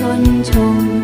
천종